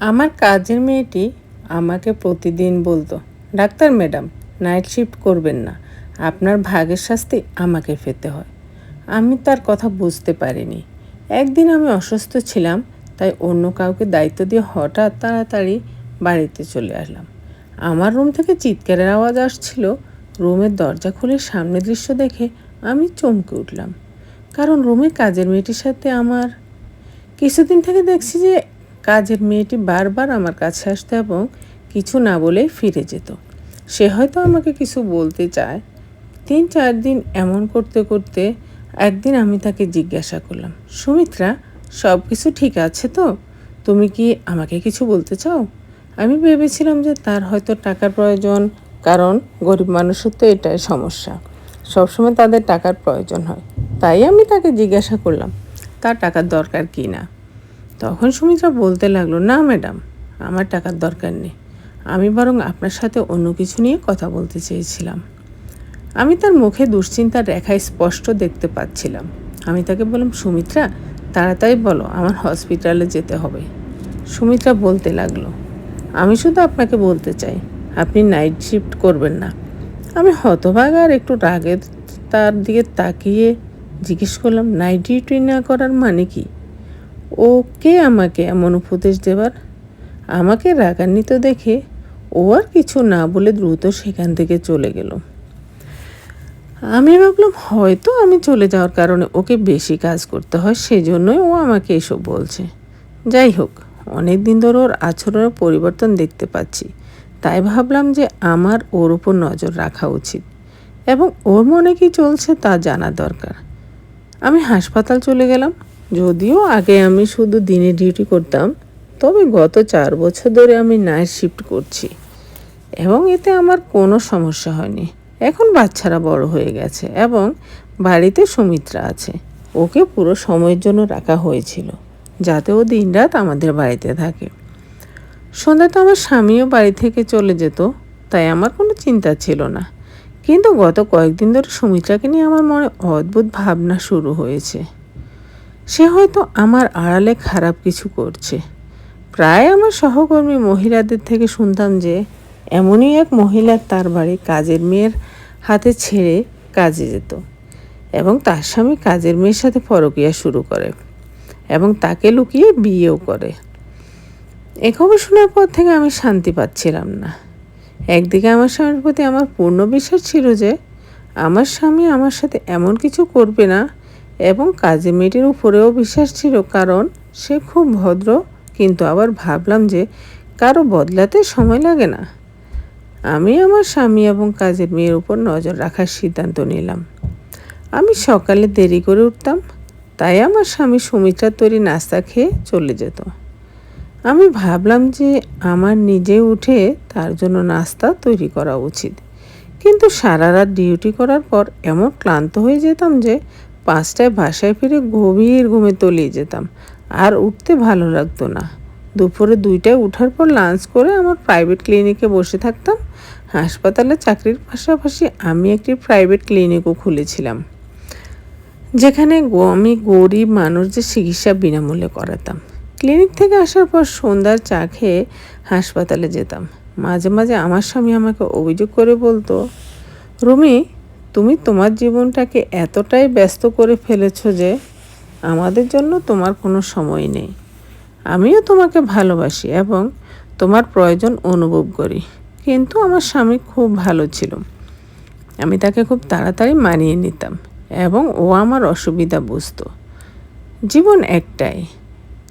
আমার কাজের মেয়েটি আমাকে প্রতিদিন বলতো, ডাক্তার ম্যাডাম, নাইট শিফট করবেন না। আপনার ভাগের শাস্তি আমাকে পেতে হয়। আমি তার কথা বুঝতে পারিনি। একদিন আমি অসুস্থ ছিলাম, তাই অন্য কাউকে দায়িত্ব দিয়ে হঠাৎ তাড়াতাড়ি বাড়িতে চলে আসলাম। আমার রুম থেকে চিৎকারের আওয়াজ আসছিল। রুমের দরজা খুলে সামনে দৃশ্য দেখে আমি চমকে উঠলাম। কারণ রুমে কাজের মেয়েটির সাথে আমার কিছুদিন থেকে দেখছি যে কাজের মেয়েটি বারবার আমার কাছে আসতো এবং কিছু না বলেই ফিরে যেত। সে হয়তো আমাকে কিছু বলতে চায়। তিন, চার দিন এমন করতে করতে একদিন আমি তাকে জিজ্ঞাসা করলাম, সুমিত্রা সব কিছু ঠিক আছে তো? তুমি কি আমাকে কিছু বলতে চাও? আমি ভেবেছিলাম যে তার হয়তো টাকার প্রয়োজন, কারণ গরিব মানুষের তো এটাই সমস্যা। সবসময় তাদের টাকার প্রয়োজন হয়। তাই আমি তাকে জিজ্ঞাসা করলাম, তার টাকার দরকার কি না? তখন সুমিত্রা বলতে লাগল, না, ম্যাডাম, আমার টাকার দরকার নেই। আমি বরং আপনার সাথে অন্য কিছু নিয়ে কথা বলতে চেয়েছিলাম। আমি তার মুখে দুশ্চিন্তার রেখায় স্পষ্ট দেখতে পাচ্ছিলাম। আমি তাকে বললাম, সুমিত্রা, তাড়াতাড়ি বলো, আমার হসপিটালে যেতে হবে। সুমিত্রা বলতে লাগল, আমি শুধু আপনাকে বলতে চাই, আপনি নাইট শিফট করবেন না। আমি হতভাগ আর একটু রাগে তার দিকে তাকিয়ে জিজ্ঞেস করলাম, নাইট ডিউটি না করার মানে কি? ও কে আমাকে এমন উপদেশ দেবার? আমাকে রাগান্বিত দেখে ও আর কিছু না বলে দ্রুত সেখান থেকে চলে গেল। আমি ভাবলাম, হয়তো আমি চলে যাওয়ার কারণে ওকে বেশি কাজ করতে হয়, সেজন্যই ও আমাকে এসব বলছে। যাই হোক অনেক দিন ধরে ওর আচরণের পরিবর্তন দেখতে পাচ্ছি। তাই ভাবলাম যে আমার ওর উপর নজর রাখা উচিত এবং ওর মনে কি চলছে তা জানা দরকার। আমি হাসপাতাল চলে গেলাম। যদিও আগে আমি শুধু দিনে ডিউটি করতাম, তবে গত চার বছর ধরে আমি নাইট শিফট করছি। এবং এতে আমার কোনো সমস্যা হয়নি। এখন বাচ্চারা বড় হয়ে গেছে এবং বাড়িতে সুমিত্রা আছে। ওকে পুরো সময়ের জন্য রাখা হয়েছিল, যাতে ও দিনরাত আমাদের বাড়িতে থাকে। সন্ধ্যা তো আমার স্বামীও বাড়ি থেকে চলে যেত, তাই আমার কোনো চিন্তা ছিল না। কিন্তু গত কয়েকদিন ধরে সুমিত্রাকে নিয়ে আমার মনে অদ্ভুত ভাবনা শুরু হয়েছে। সে হয়তো আমার আড়ালে খারাপ কিছু করছে। প্রায় আমার সহকর্মী মহিলাদের থেকে শুনতাম যে, এমনই এক মহিলা তার বাড়ি কাজের মেয়ের হাতে ছেড়ে কাজে যেত এবং তার স্বামী কাজের মেয়ের সাথে পরকিয়া শুরু করে এবং তাকে লুকিয়ে বিয়েও করে। এ খবর শোনার পর থেকে আমি শান্তি পাচ্ছিলাম না। একদিকে আমার স্বামীর প্রতি আমার পূর্ণ বিশ্বাস ছিল যে, আমার স্বামী আমার সাথে এমন কিছু করবে না এবং কাজে মেয়েটির উপরেও বিশ্বাস ছিল, কারণ সে খুব ভদ্র। কিন্তু আবার ভাবলাম যে কারও বদলাতে সময় লাগে না। আমি আমার স্বামী এবং কাজের মেয়ের উপর নজর রাখার সিদ্ধান্ত নিলাম। আমি সকালে দেরি করে উঠতাম, তাই আমার স্বামী সুমিত্রার তৈরি নাস্তা খেয়ে চলে যেত। আমি ভাবলাম যে আমার নিজে উঠে তার জন্য নাস্তা তৈরি করা উচিত। কিন্তু সারা রাত ডিউটি করার পর এমন ক্লান্ত হয়ে যেতাম যে পাঁচটায় বাসায় ফিরে গভীর ঘুমে তলিয়ে যেতাম। আর উঠতে ভালো লাগতো না। দুপুরে দুইটায় উঠার পর লাঞ্চ করে আমার প্রাইভেট ক্লিনিকে বসে থাকতাম। হাসপাতালে চাকরির পাশাপাশি আমি একটি প্রাইভেট ক্লিনিকও খুলেছিলাম। যেখানে আমি গরিব মানুষদের চিকিৎসা বিনামূল্যে করাতাম। ক্লিনিক থেকে আসার পর সন্ধ্যার চা খেয়ে হাসপাতালে যেতাম। মাঝে মাঝে আমার স্বামী আমাকে অভিযোগ করে বলতো, রুমি তুমি তোমার জীবনটাকে এতটাই ব্যস্ত করে ফেলেছ যে আমাদের জন্য তোমার কোনো সময় নেই। আমিও তোমাকে ভালোবাসি এবং তোমার প্রয়োজন অনুভব করি। কিন্তু আমার স্বামী খুব ভালো ছিল। আমি তাকে খুব তাড়াতাড়ি মানিয়ে নিতাম এবং ও আমার অসুবিধা বুঝতো। জীবন একটাই।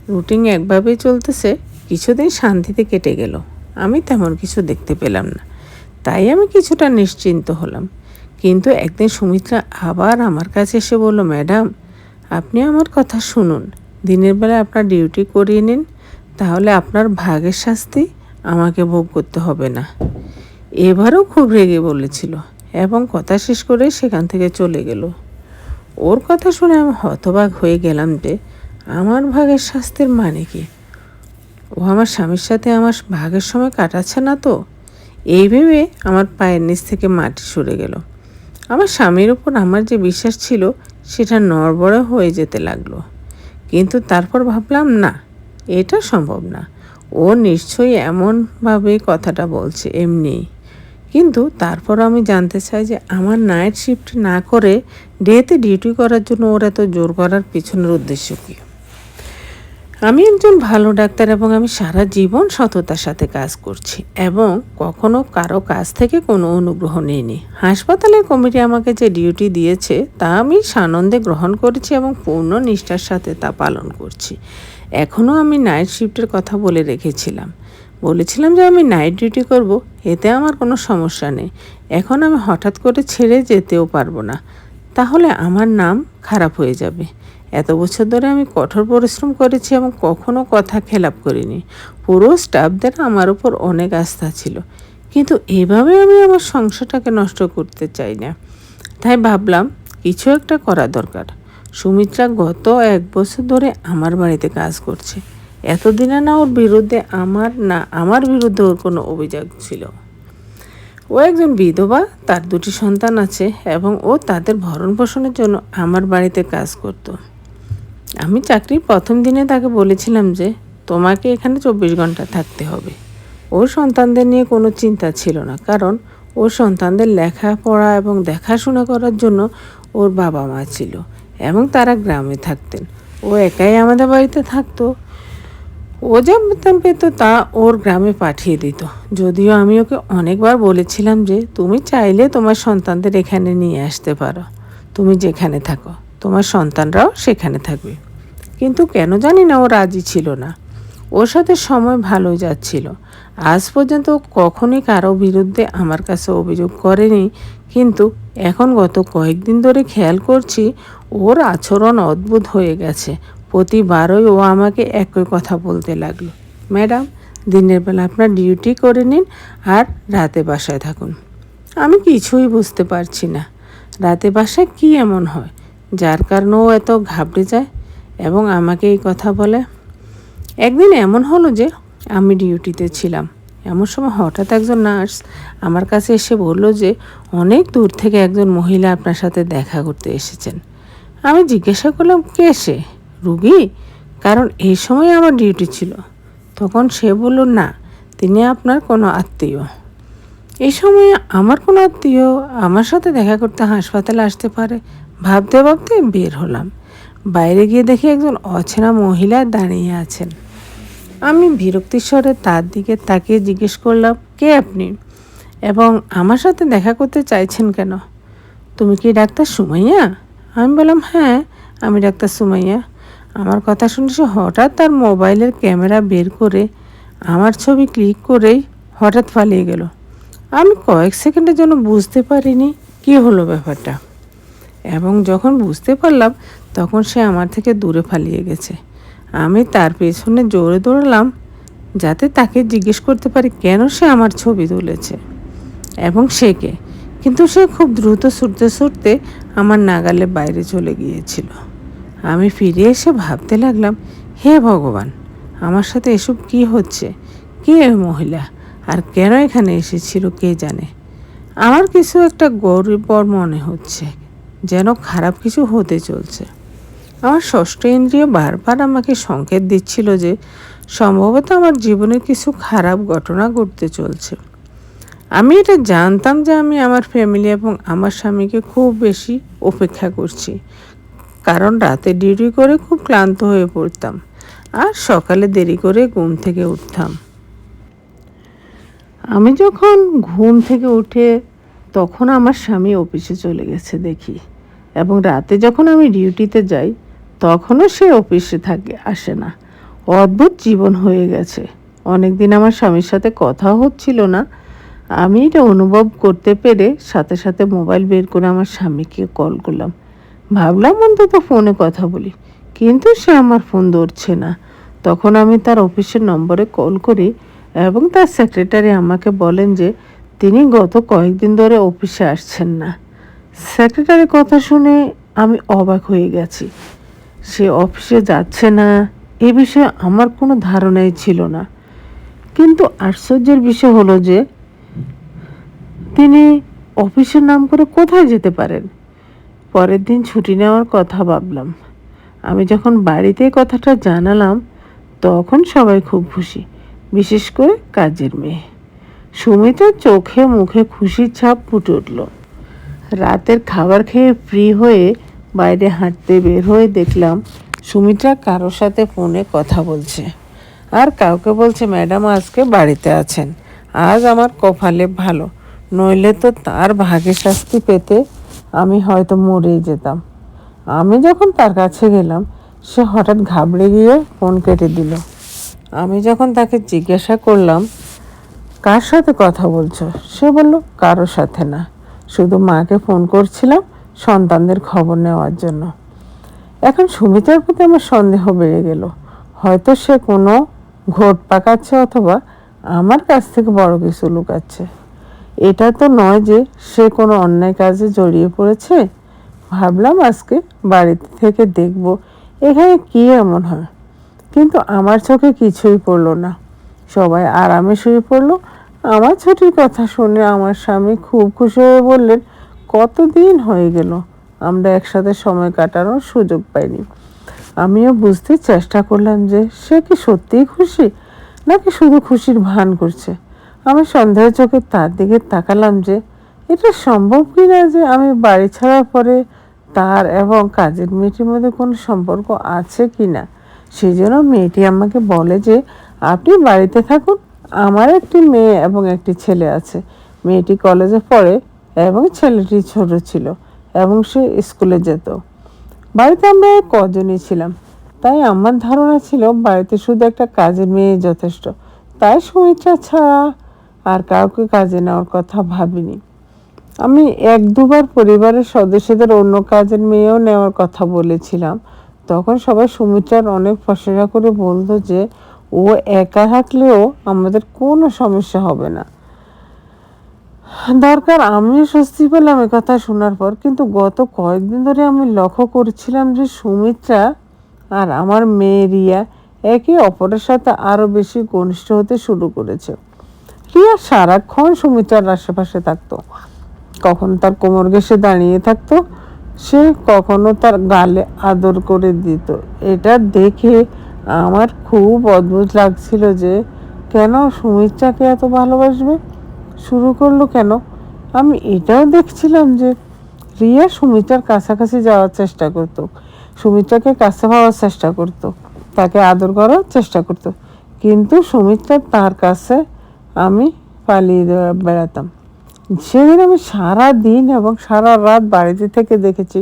রুটিন একভাবেই চলতেছে, কিছুদিন শান্তিতে কেটে গেল। আমি তেমন কিছু দেখতে পেলাম না। তাই আমি কিছুটা নিশ্চিন্ত হলাম। কিন্তু একদিন সুমিত্রা আবার আমার কাছে এসে বলল, ম্যাডাম, আপনি আমার কথা শুনুন। দিনের বেলা আপনার ডিউটি করিয়ে নিন, তাহলে আপনার ভাগের শাস্তি আমাকে ভোগ করতে হবে না। এবারও খুব রেগে বলেছিল এবং কথা শেষ করে সেখান থেকে চলে গেল। ওর কথা শুনে আমি হতবাক হয়ে গেলাম যে, আমার ভাগের শাস্তির মানে কি? ও আমার স্বামীর সাথে আমার ভাগের সময় কাটাচ্ছে না তো? এই ভেবে আমার পায়ের নিচ থেকে মাটি সরে গেল। আমার স্বামীর উপর আমার যে বিশ্বাস ছিল, সেটা নড়বড়ে হয়ে যেতে লাগল। কিন্তু তারপর ভাবলাম, না, এটা সম্ভব না। ও নিশ্চয়ই এমনভাবে কথাটা বলছে এমনি। কিন্তু তারপর আমি জানতে চাই যে আমার নাইট শিফট না করে ডেতে ডিউটি করার জন্য ওর এত জোর করার পিছনের উদ্দেশ্য কী? আমি একজন ভালো ডাক্তার এবং আমি সারা জীবন সততার সাথে কাজ করছি এবং কখনো কারও কাছ থেকে কোনো অনুগ্রহ নিইনি। হাসপাতালের কমিটি আমাকে যে ডিউটি দিয়েছে, তা আমি সানন্দে গ্রহণ করেছি এবং পূর্ণ নিষ্ঠার সাথে তা পালন করছি। এখনও আমি নাইট শিফটের কথা বলে রেখেছিলাম। বলেছিলাম যে আমি নাইট ডিউটি করব, এতে আমার কোনো সমস্যা নেই। এখন আমি হঠাৎ করে ছেড়ে যেতেও পারব না। তাহলে আমার নাম খারাপ হয়ে যাবে। এত বছর ধরে আমি কঠোর পরিশ্রম করেছি এবং কখনো কথা খেলাপ করিনি। পুরো স্টাফদের আমার উপর অনেক আস্থা ছিল। কিন্তু এভাবে আমি আমার সংসারটাকে নষ্ট করতে চাই না। তাই ভাবলাম কিছু একটা করা দরকার। সুমিত্রা গত এক বছর ধরে আমার বাড়িতে কাজ করছে। এতদিনে না ওর বিরুদ্ধে আমার, না আমার বিরুদ্ধে ওর কোনো অভিযোগ ছিল। ও একজন বিধবা, তার দুটি সন্তান আছে এবং ও তাদের ভরণ পোষণের জন্য আমার বাড়িতে কাজ করতো। আমি চাকরির প্রথম দিনে তাকে বলেছিলাম যে, তোমাকে এখানে চব্বিশ ঘণ্টা থাকতে হবে। ওর সন্তানদের নিয়ে কোনো চিন্তা ছিল না, কারণ ওর সন্তানদের লেখাপড়া এবং দেখাশোনা করার জন্য ওর বাবা মা ছিল এবং তারা গ্রামে থাকতেন। ও একাই আমাদের বাড়িতে থাকতো। ও যা বেতন পেত তা ওর গ্রামে পাঠিয়ে দিত। যদিও আমি ওকে অনেকবার বলেছিলাম যে, তুমি চাইলে তোমার সন্তানদের এখানে নিয়ে আসতে পারো। তুমি যেখানে থাকো, তোমার সন্তানরাও সেখানে থাকবে। কিন্তু কেন জানি না ও রাজি ছিল না। ওর সাথে সময় ভালোই যাচ্ছিল। আজ পর্যন্ত কখনই কারও বিরুদ্ধে আমার কাছে অভিযোগ করেনি। কিন্তু এখন গত কয়েকদিন ধরে খেয়াল করছি ওর আচরণ অদ্ভুত হয়ে গেছে। প্রতিবারই ও আমাকে একই কথা বলতে লাগল। ম্যাডাম, দিনের বেলা আপনার ডিউটি করে নিন আর রাতে বাসায় থাকুন। আমি কিছুই বুঝতে পারছি না। রাতে বাসায় কি এমন হয়? যার কারণে ও এত ঘাবড়ে যায়? এবং আমাকে এই কথা বলে, একদিন এমন হলো যে আমি ডিউটিতে ছিলাম। এমন সময় হঠাৎ একজন নার্স আমার কাছে এসে বলল যে অনেক দূর থেকে একজন মহিলা আপনার সাথে দেখা করতে এসেছেন। আমি জিজ্ঞাসা করলাম, কে সে? রুগী? কারণ এই সময় আমার ডিউটি ছিল। তখন সে বলল, না, তিনি আপনার কোনো আত্মীয়। এই সময় আমার কোনো আত্মীয় আমার সাথে দেখা করতে হাসপাতালে আসতে পারে। ভাবতে ভাবতে বের হলাম। বাইরে গিয়ে দেখি একজন অচেনা মহিলা দাঁড়িয়ে আছেন। আমি বিরক্তির স্বরে তার দিকে তাকিয়ে জিজ্ঞেস করলাম, কে আপনি? এবং আমার সাথে দেখা করতে চাইছেন কেন? তুমি কি ডাক্তার সুমাইয়া? আমি বললাম হ্যাঁ আমি ডাক্তার সুমাইয়া। আমার কথা শুনে সে হঠাৎ তার মোবাইলের ক্যামেরা বের করে আমার ছবি ক্লিক করেই হঠাৎ পালিয়ে গেল। আমি কয়েক সেকেন্ডের জন্য বুঝতে পারিনি কি হলো ব্যাপারটা। এবং যখন বুঝতে পারলাম তখন সে আমার থেকে দূরে পালিয়ে গেছে। আমি তার পেছনে জোরে দৌড়ালাম, যাতে তাকে জিজ্ঞেস করতে পারি কেন সে আমার ছবি তুলেছে এবং সে কে। কিন্তু সে খুব দ্রুত ছুটতে ছুটতে আমার নাগালে বাইরে চলে গিয়েছিল। আমি ফিরে এসে ভাবতে লাগলাম, হে ভগবান, আমার সাথে এসব কি হচ্ছে? কে মহিলা? আর কেন এখানে এসেছিল কে জানে? আমার কিছু একটা গরিব মনে হচ্ছে, যেন খারাপ কিছু হতে চলছে। আমার ষষ্ঠ ইন্দ্রিয় বারবার আমাকে সংকেত দিচ্ছিল যে সম্ভবত আমার জীবনে কিছু খারাপ ঘটনা ঘটতে চলছে। আমি এটা জানতাম যে আমি আমার ফ্যামিলি এবং আমার স্বামীকে খুব বেশি অপেক্ষা করছি, কারণ রাতে ডিউটি করে খুব ক্লান্ত হয়ে পড়তাম আর সকালে দেরি করে ঘুম থেকে উঠতাম। আমি যখন ঘুম থেকে উঠে তখন আমার স্বামী অফিসে চলে গেছে দেখি, এবং রাতে যখন আমি ডিউটিতে যাই তখনও সে অফিসে থাকে, আসে না। অদ্ভুত জীবন হয়ে গেছে। অনেক দিন আমার স্বামীর সাথে কথা হচ্ছিল না। আমি এটা অনুভব করতে পেরে সাথে সাথে মোবাইল বের করে আমার স্বামীকে কল করলাম। ভাবলাম, অন্তত ফোনে কথা বলি। কিন্তু সে আমার ফোন ধরছে না। তখন আমি তার অফিসের নম্বরে কল করি এবং তার সেক্রেটারি আমাকে বলেন যে, তিনি গত কয়েকদিন ধরে অফিসে আসছেন না। সেক্রেটারির কথা শুনে আমি অবাক হয়ে গেছি। সে অফিসে যাচ্ছে না, এ বিষয়ে আমার কোনো ধারণাই ছিল না। কিন্তু আশ্চর্যের বিষয় হলো যে, তিনি অফিসের নাম করে কোথায় যেতে পারেন? পরের দিন ছুটি নেওয়ার কথা ভাবলাম। আমি যখন বাড়িতে কথাটা জানালাম, তখন সবাই খুব খুশি, বিশেষ করে কাজের মেয়ে। সুমিতার চোখে মুখে খুশির ছাপ ফুটে উঠল। রাতের খাবার খেয়ে ফ্রি হয়ে বাইরে হাঁটতে বের হয়ে দেখলাম সুমিত্রা কারোর সাথে ফোনে কথা বলছে। আর কাউকে বলছে, ম্যাডাম আজকে বাড়িতে আছেন। আজ আমার কপালে ভালো। নইলে তো তার ভাগে শাস্তি পেতে আমি হয়তো মরেই যেতাম। আমি যখন তার কাছে গেলাম, সে হঠাৎ ঘাবড়ে গিয়ে ফোন কেটে দিল। আমি যখন তাকে জিজ্ঞাসা করলাম, কার সাথে কথা বলছো? সে বলল, কারোর সাথে না। শুধু মাকে ফোন করছিলাম সন্তানদের খবর নেওয়ার জন্য। এখন সুমিতার প্রতি আমার সন্দেহ বেড়ে গেল। হয়তো সে কোনো ঘোট পাকাচ্ছে অথবা আমার কাছ থেকে বড় কিছু লুকাচ্ছে। এটা তো নয় যে সে কোনো অন্যায় কাজে জড়িয়ে পড়েছে। ভাবলাম আজকে বাড়িতে থেকে দেখব এখানে কি এমন হয়। কিন্তু আমার চোখে কিছুই পড়ল না। সবাই আরামে শুয়ে পড়ল। আমার ছুটির কথা শুনে আমার স্বামী খুব খুশি হয়ে বললেন কতদিন হয়ে গেল আমরা একসাথে সময় কাটানোর সুযোগ পাইনি। আমিও বুঝতে চেষ্টা করলাম যে সে কি সত্যিই খুশি, নাকি শুধু খুশির ভান করছে। আমি সন্দেহ চোখে তার দিকে তাকালাম যে এটা সম্ভব কি না যে আমি বাড়ি ছাড়ার পরে তার এবং কাজের মেয়েটির মধ্যে কোনো সম্পর্ক আছে কি না সেই জন্য মেয়েটি আমাকে বলে যে, আপনি বাড়িতে থাকুন, আমার একটি মেয়ে এবং একটি ছেলে আছে। মেয়েটি কলেজে পড়ে এবং ছেলেটি ছোট ছিল এবং সে স্কুলে যেত। বাড়িতে আমরা কজনই ছিলাম। তাই আমার ধারণা ছিল বাড়িতে শুধু একটা কাজের মেয়ে যথেষ্ট। তাই সুমিত্রা ছাড়া আর কাউকে কাজে নেওয়ার কথা ভাবিনি। আমি এক দুবার পরিবারের সদস্যদের অন্য কাজের মেয়েও নেওয়ার কথা বলেছিলাম। তখন সবাই সুমিত্রার অনেক প্রশংসা করে বলতো যে, ও একা থাকলেও আমাদের কোনো সমস্যা হবে না। দরকার, আমিও স্বস্তি পেলাম কথা শোনার পর। কিন্তু গত কয়েকদিন ধরে আমি লক্ষ্য করছিলাম যে সুমিত্রা আর আমার মেয়ে রিয়া একে অপরের সাথে আরও বেশি ঘনিষ্ঠ হতে শুরু করেছে। রিয়া সারাক্ষণ সুমিত্রার আশেপাশে থাকতো। কখনো তার কোমর ঘেসে দাঁড়িয়ে থাকতো, সে কখনো তার গালে আদর করে দিত। এটা দেখে আমার খুব অদ্ভুত লাগছিল যে কেন সুমিত্রাকে এত ভালোবাসবে? শুরু করল কেন? আমি এটাও দেখছিলাম যে রিয়া সুমিত্রার কাছাকাছি যাওয়ার চেষ্টা করতো। সুমিত্রাকে কাছে পাওয়ার চেষ্টা করত। তাকে আদর করার চেষ্টা করত। কিন্তু সুমিত্রা তার কাছে আমি পালিয়ে বেড়াতাম। সেদিন আমি সারা দিন এবং সারা রাত বাড়িতে থেকে দেখেছি,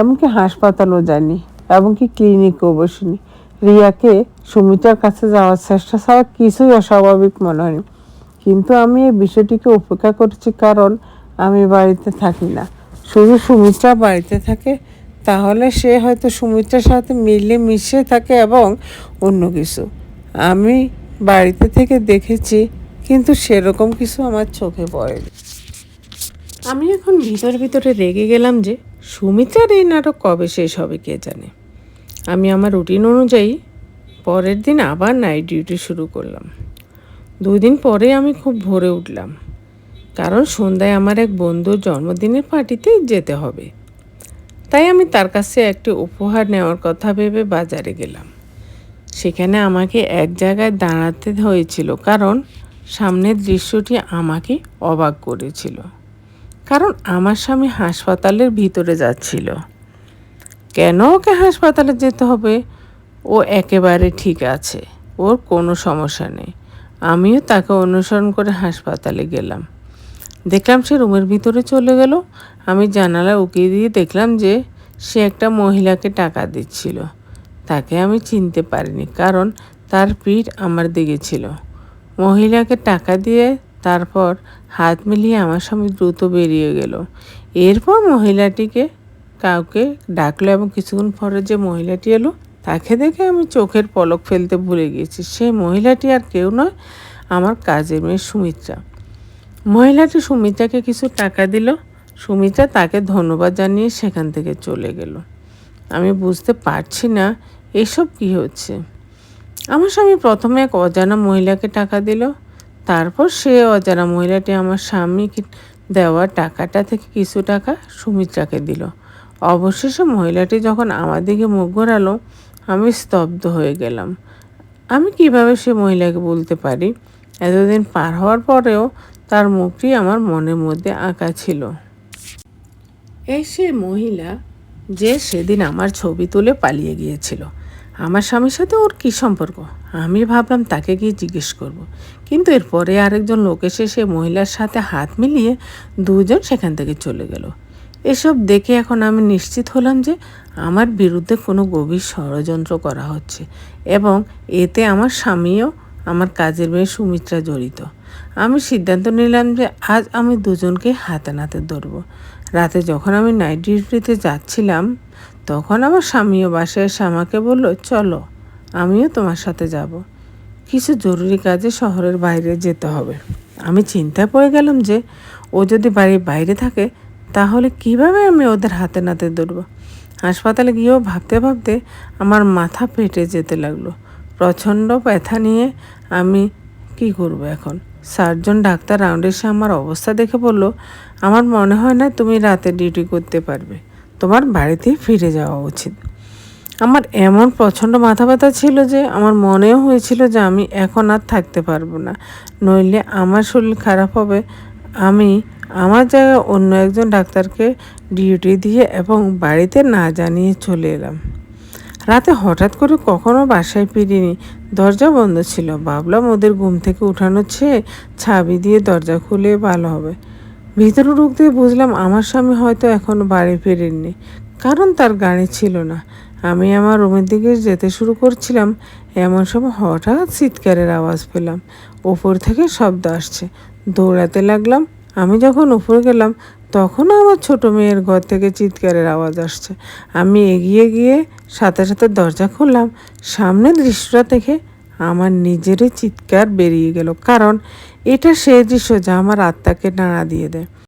এমনকি হাসপাতালও যায়নি এমনকি ক্লিনিকও বসিনি। রিয়াকে সুমিতার কাছে যাওয়ার চেষ্টা ছাড়া কিছুই অস্বাভাবিক মনে হয়নি। কিন্তু আমি এই বিষয়টিকে উপেক্ষা করছি কারণ আমি বাড়িতে থাকি না। শুধু সুমিত্রা বাড়িতে থাকে, তাহলে সে হয়তো সুমিত্রার সাথে মিলে মিশে থাকে এবং অন্য কিছু। আমি বাড়িতে থেকে দেখেছি, কিন্তু সেরকম কিছু আমার চোখে পড়েনি। আমি এখন ভিতর ভিতরে রেগে গেলাম যে সুমিত্রার এই নাটক কবে শেষ হবে কে জানে। আমি আমার রুটিন অনুযায়ী পরের দিন আবার নাইট ডিউটি শুরু করলাম। দুই দিন পরে আমি খুব ভোরে উঠলাম, কারণ সন্ধ্যায় আমার এক বন্ধুর জন্মদিনের পার্টিতে যেতে হবে। তাই আমি তার কাছে একটি উপহার নেওয়ার কথা ভেবে বাজারে গেলাম। সেখানে আমাকে এক জায়গায় দাঁড়াতে হয়েছিল, কারণ সামনের দৃশ্যটি আমাকে অবাক করেছিল, কারণ আমার স্বামী হাসপাতালের ভিতরে যাচ্ছিল। কেন ওকে হাসপাতালে যেতে হবে? ও একেবারে ঠিক আছে, ওর কোনো সমস্যা নেই। আমিও তাকে অনুসরণ করে হাসপাতালে গেলাম। দেখলাম সে রুমের ভিতরে চলে গেল। আমি জানালা উকিয়ে দিয়ে দেখলাম যে সে একটা মহিলাকে টাকা দিচ্ছিল। তাকে আমি চিনতে পারিনি, কারণ তার পিঠ আমার দিকে ছিল। মহিলাকে টাকা দিয়ে তারপর হাত মিলিয়ে আমার স্বামী দ্রুত বেরিয়ে গেল। এরপর মহিলাটিকে কাউকে ডাকলো এবং কিছুক্ষণ পরে যে মহিলাটি এলো তাকে দেখে আমি চোখের পলক ফেলতে ভুলে গিয়েছি। সেই মহিলাটি আর কেউ নয়, আমার কাজের মেয়ে সুমিত্রা। মহিলাটি সুমিত্রাকে কিছু টাকা দিল। সুমিত্রা তাকে ধন্যবাদ জানিয়ে সেখান থেকে চলে গেল। আমি বুঝতে পারছি না, এসব কি হচ্ছে? আমার স্বামী প্রথমে এক অজানা মহিলাকে টাকা দিল। তারপর সে অজানা মহিলাটি আমার স্বামীকে দেওয়া টাকাটা থেকে কিছু টাকা সুমিত্রাকে দিল। অবশেষে মহিলাটি যখন আমার দিকে মুখ ঘোরালো আমি স্তব্ধ হয়ে গেলাম। আমি কীভাবে সে মহিলাকে বলতে পারি? এতদিন পার হওয়ার পরেও তার মুখটি আমার মনের মধ্যে আঁকা ছিল। এই সে মহিলা যে সেদিন আমার ছবি তুলে পালিয়ে গিয়েছিল। আমার স্বামীর সাথে ওর কী সম্পর্ক? আমি ভাবলাম তাকে গিয়ে জিজ্ঞেস করব। কিন্তু এরপরে আরেকজন লোক এসে সে মহিলার সাথে হাত মিলিয়ে দুজন সেখান থেকে চলে গেল। এসব দেখে এখন আমি নিশ্চিত হলাম যে আমার বিরুদ্ধে কোনো গভীর ষড়যন্ত্র করা হচ্ছে এবং এতে আমার স্বামীও আমার কাজের মেয়ে সুমিত্রা জড়িত। আমি সিদ্ধান্ত নিলাম যে আজ আমি দুজনকে হাতে নাতে ধরবো। রাতে যখন আমি নাইট ডিউটিতে যাচ্ছিলাম, তখন আমার স্বামীও বাসায় এসে আমাকে বলল, চলো, আমিও তোমার সাথে যাব। কিছু জরুরি কাজে শহরের বাইরে যেতে হবে। আমি চিন্তায় পড়ে গেলাম যে ও যদি বাড়ির বাইরে থাকে তাহলে কীভাবে আমি ওদের হাতে নাতে ধরবো? হাসপাতালে গিয়েও ভাবতে ভাবতে আমার মাথা ফেটে যেতে লাগল। প্রচণ্ড ব্যথা নিয়ে আমি কি করব এখন? সার্জন ডাক্তার রাউন্ড এসে আমার অবস্থা দেখে বলল, আমার মনে হয় না তুমি রাতে ডিউটি করতে পারবে। তোমার বাড়িতেই ফিরে যাওয়া উচিত। আমার এমন প্রচণ্ড মাথা ব্যথা ছিল যে আমার মনেও হয়েছিল যে আমি এখন আর থাকতে পারব না। নইলে আমার শরীর খারাপ হবে, আমি আমার জায়গায় অন্য একজন ডাক্তারকে ডিউটি দিয়ে এবং বাড়িতে না জানিয়ে চলে এলাম। রাতে হঠাৎ করে কখনো বাসায় ফিরিনি। দরজা বন্ধ ছিল। ভাবলাম ওদের ঘুম থেকে উঠানো চেয়ে ছাবি দিয়ে দরজা খুলে ভালো হবে। ভিতরে ঢুকতে বুঝলাম আমার স্বামী হয়তো এখনও বাড়ি ফেরেননি। কারণ তার গাড়ি ছিল না। আমি আমার রুমের দিকে যেতে শুরু করছিলাম। এমন সময় হঠাৎ চিৎকারের আওয়াজ পেলাম। ওপর থেকে শব্দ আসছে। দৌড়াতে লাগলাম। আমি যখন উপরে গেলাম তখনও আমার ছোট মেয়ের ঘর থেকে চিৎকারের আওয়াজ আসছে। আমি এগিয়ে গিয়ে সাথে সাথে দরজা খুললাম। সামনে দৃশ্যটা দেখে আমার নিজেরই চিৎকার বেরিয়ে গেল। কারণ এটা সে দৃশ্য যা আমার আত্মাকে নাড়া দিয়ে দেয়।